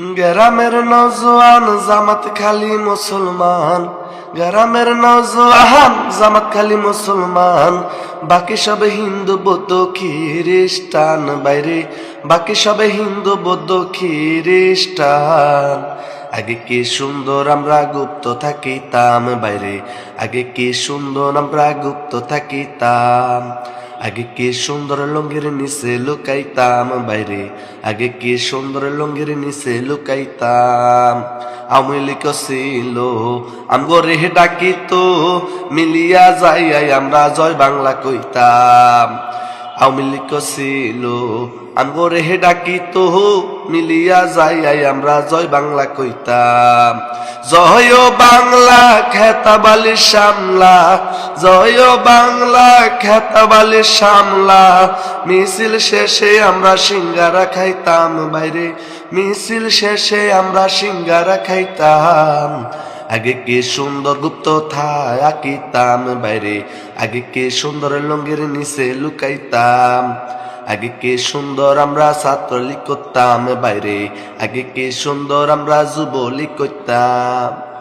গ্রামের নজওয়ান জামাত খালি মুসলমান। গ্রামের নজওয়ান জামাত খালি মুসলমান। বাকি সব হিন্দু, বৌদ্ধ, খ্রিস্টান, বাইরে। বাকি সব হিন্দু, বৌদ্ধ, খ্রিস্টান। আগে কি সুন্দর আমরা গুপ্ত থাকিতাম বাইরে। আগে কি সুন্দর আমরা গুপ্ত থাকিতাম। আগে কে সুন্দর লঙ্গির নিচে লুকাইতাম? বাইরে। আগে কে সুন্দর লঙ্গির নিচে লুকাইতাম? আমি লিখছিল আমগো রেহে ডাকিত, মিলিয়া যাই আমরা জয় বাংলা কইতাম। আওয়ামী ছিল আমগো রেহে ডাকিত, মিলিয়া যাই আমরা জয় বাংলা কইতাম। জয় বাংলা খেতাবালি সামলা জয় বাংলা খেতাবালি সামলা মিছিল শেষে আমরা সিঙ্গারা খাইতাম, বাইরে মিছিল শেষে আমরা সিঙ্গারা খাইতাম। আগে কে সুন্দর গুপ্ত থাকিতাম বাইরে আগে কে সুন্দর লঙ্গের নিচে লুকাইতাম। আগে কে সুন্দর আমরা ছাত্রলীগ করতাম, বাইরে আগে কে সুন্দর আমরা যুবলীগ করতাম।